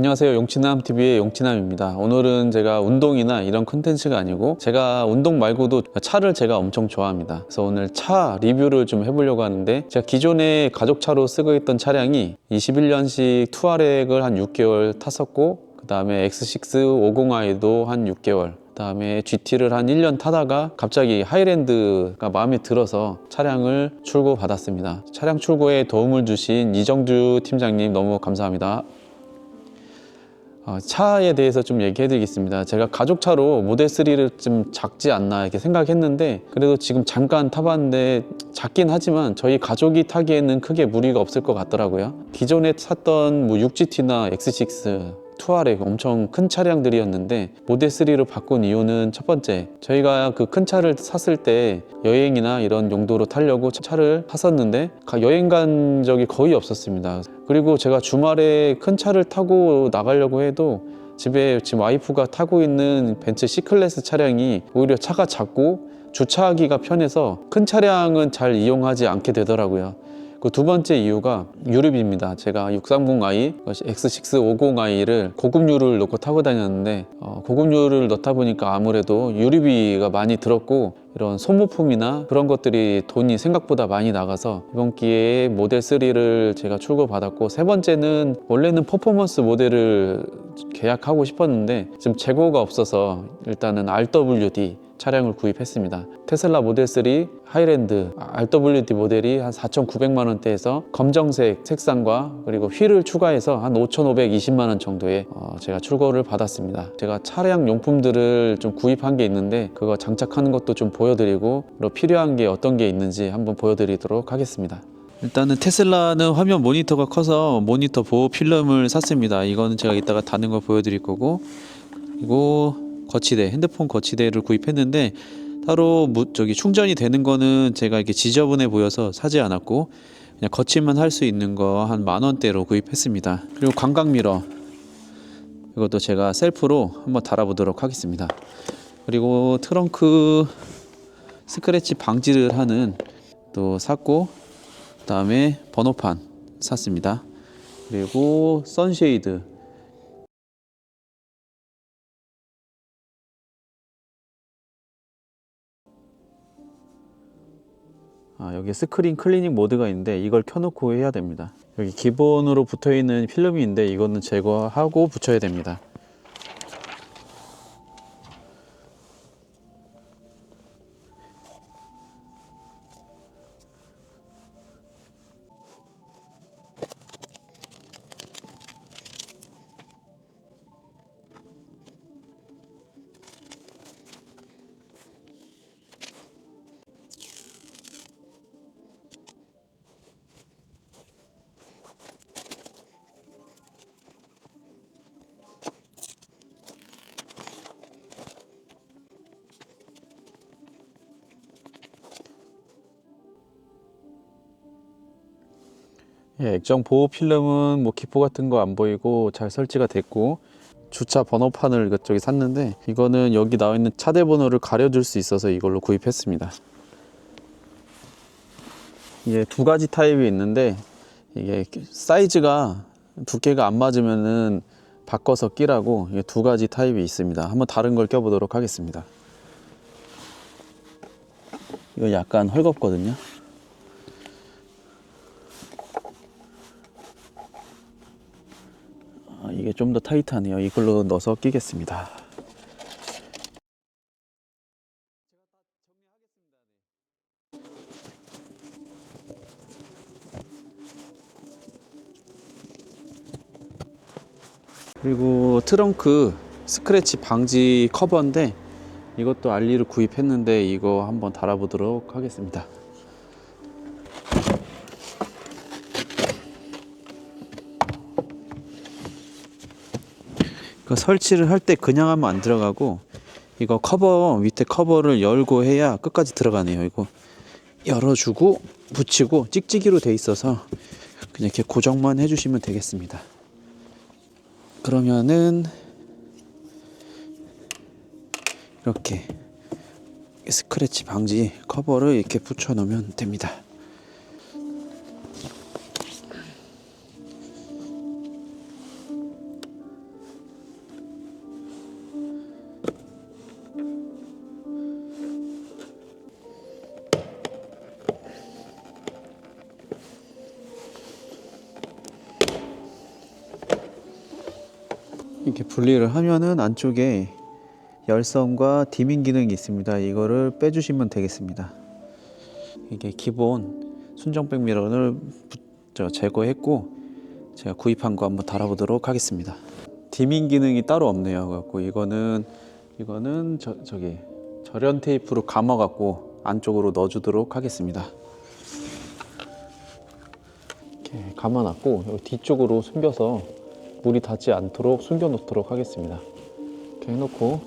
안녕하세요 용치남TV의 용치남입니다 오늘은 제가 운동이나 이런 컨텐츠가 아니고 제가 운동 말고도 차를 제가 엄청 좋아합니다 그래서 오늘 차 리뷰를 좀 해보려고 하는데 제가 기존에 가족차로 쓰고 있던 차량이 21년식 투아렉을 한 6개월 탔었고 그 다음에 X6 50i도 한 6개월 그다음에 GT를 한 1년 타다가 갑자기 하이랜드가 마음에 들어서 차량을 출고 받았습니다. 차량 출고에 도움을 주신 이정주 팀장님 너무 감사합니다. 어, 차에 대해서 좀 얘기해 드리겠습니다. 제가 가족차로 모델 3를 좀 작지 않나 이렇게 생각했는데 그래도 지금 잠깐 타봤는데 작긴 하지만 저희 가족이 타기에는 크게 무리가 없을 것 같더라고요. 기존에 탔던 뭐 6GT나 X6 투아렉 엄청 큰 차량들이었는데 모델 3로 바꾼 이유는 첫 번째 저희가 그 큰 차를 샀을 때 여행이나 이런 용도로 타려고 차를 탔었는데 가- 여행 간 적이 거의 없었습니다. 그리고 제가 주말에 큰 차를 타고 나가려고 해도 집에 지금 와이프가 타고 있는 벤츠 C클래스 차량이 오히려 차가 작고 주차하기가 편해서 큰 차량은 잘 이용하지 않게 되더라고요. 그 두 번째 이유가 유럽입니다. 제가 630i, X650i를 고급 유를 넣고 타고 다녔는데 어, 고급 유를 넣다 보니까 아무래도 유류비가 많이 들었고 이런 소모품이나 그런 것들이 돈이 생각보다 많이 나가서 이번 기회에 모델 3를 제가 출고 받았고 세 번째는 원래는 퍼포먼스 모델을 계약하고 싶었는데 지금 재고가 없어서 일단은 RWD 차량을 구입했습니다. 테슬라 모델 3 하이랜드 RWD 모델이 한 4,900만 원대에서 검정색 색상과 그리고 휠을 추가해서 한 5,520만 원 정도에 어, 제가 출고를 받았습니다. 제가 차량 용품들을 좀 구입한 게 있는데 그거 장착하는 것도 좀 보여드리고 그리고 필요한 게 어떤 게 있는지 한번 보여드리도록 하겠습니다. 일단은 테슬라는 화면 모니터가 커서 모니터 보호 필름을 샀습니다. 이거는 제가 이따가 다는 걸 보여드릴 거고 그리고 거치대 핸드폰 거치대를 구입했는데 따로 무, 저기 충전이 되는 거는 제가 이렇게 지저분해 보여서 사지 않았고 그냥 거치만 할 수 있는 거 한 만 원대로 구입했습니다. 그리고 광각 미러 이것도 제가 셀프로 한번 달아보도록 하겠습니다. 그리고 트렁크 스크래치 방지를 하는 또 샀고 그다음에 번호판 샀습니다. 그리고 선쉐이드 아, 여기 스크린 클리닝 모드가 있는데 이걸 켜놓고 해야 됩니다. 여기 기본으로 붙어 있는 필름이 있는데 이거는 제거하고 붙여야 됩니다. 예, 액정 보호 필름은 뭐 기포 같은 거 안 보이고 잘 설치가 됐고 주차 번호판을 이것저것 샀는데 이거는 여기 나와 있는 차대 번호를 가려줄 수 있어서 이걸로 구입했습니다. 이게 두 가지 타입이 있는데 이게 사이즈가 두께가 안 맞으면은 바꿔서 끼라고 이게 두 가지 타입이 있습니다. 한번 다른 걸 껴보도록 하겠습니다. 이거 약간 헐겁거든요. 아, 이게 좀 더 타이트하네요. 이걸로 넣어서 끼겠습니다. 그리고 트렁크 스크래치 방지 커버인데 이것도 알리를 구입했는데 이거 한번 달아보도록 하겠습니다. 그 설치를 할 때 그냥 하면 안 들어가고 이거 커버 밑에 커버를 열고 해야 끝까지 들어가네요. 이거 열어주고 붙이고 찍찍이로 돼 있어서 그냥 이렇게 고정만 해주시면 되겠습니다. 그러면은 이렇게 스크래치 방지 커버를 이렇게 붙여 놓으면 됩니다. 이렇게 분리를 하면은 안쪽에 열선과 디밍 기능이 있습니다. 이거를 빼주시면 되겠습니다. 이게 기본 순정백 미러를 제거했고 제가 구입한 거 한번 달아보도록 하겠습니다. 디밍 기능이 따로 없네요. 갖고 이거는 이거는 저 저기 절연 테이프로 감아 갖고 안쪽으로 넣어주도록 하겠습니다. 이렇게 감아놨고 뒤쪽으로 숨겨서 물이 닿지 않도록 숨겨 놓도록 하겠습니다. 이렇게 해놓고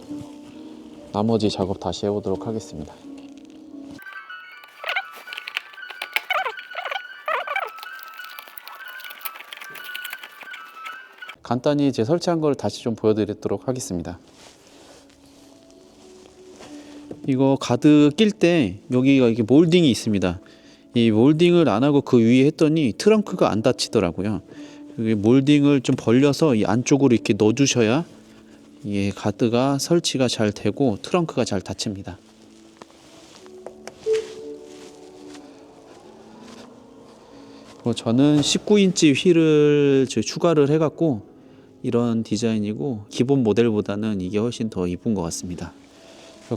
나머지 작업 다시 해보도록 하겠습니다. 간단히 제 설치한 걸 다시 좀 보여드리도록 하겠습니다. 이거 가드 낄 때 여기가 이게 몰딩이 있습니다. 이 몰딩을 안 하고 그 위에 했더니 트렁크가 안 닫히더라고요. 여기 몰딩을 좀 벌려서 이 안쪽으로 이렇게 넣어주셔야 이 가드가 설치가 잘 되고 트렁크가 잘 닫힙니다. 저는 19인치 휠을 저 추가를 해갖고 이런 디자인이고 기본 모델보다는 이게 훨씬 더 이쁜 것 같습니다.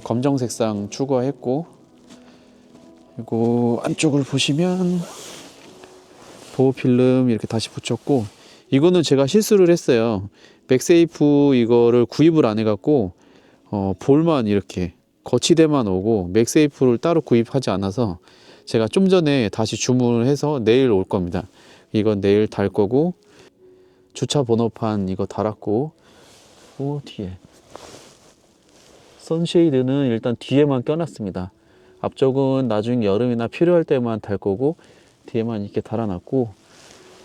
검정 색상 추가했고 그리고 안쪽을 보시면 보호 필름 이렇게 다시 붙였고 이거는 제가 실수를 했어요. 맥세이프 이거를 구입을 안 해갖고 어, 볼만 이렇게 거치대만 오고 맥세이프를 따로 구입하지 않아서 제가 좀 전에 다시 주문을 해서 내일 올 겁니다. 이건 내일 달 거고 주차 번호판 이거 달았고 오 뒤에 선쉐이드는 일단 뒤에만 껴놨습니다. 앞쪽은 나중에 여름이나 필요할 때만 달 거고 뒤에만 이렇게 달아놨고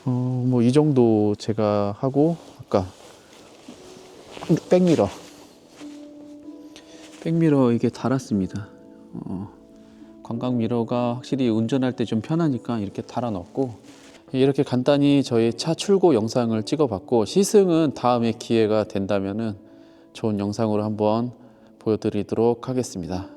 어, 뭐 이 정도 제가 하고 아까 백미러 백미러 이게 달았습니다. 어, 관광 미러가 확실히 운전할 때 좀 편하니까 이렇게 달아놨고 이렇게 간단히 저희 차 출고 영상을 찍어봤고 시승은 다음에 기회가 된다면은 좋은 영상으로 한번 보여드리도록 하겠습니다.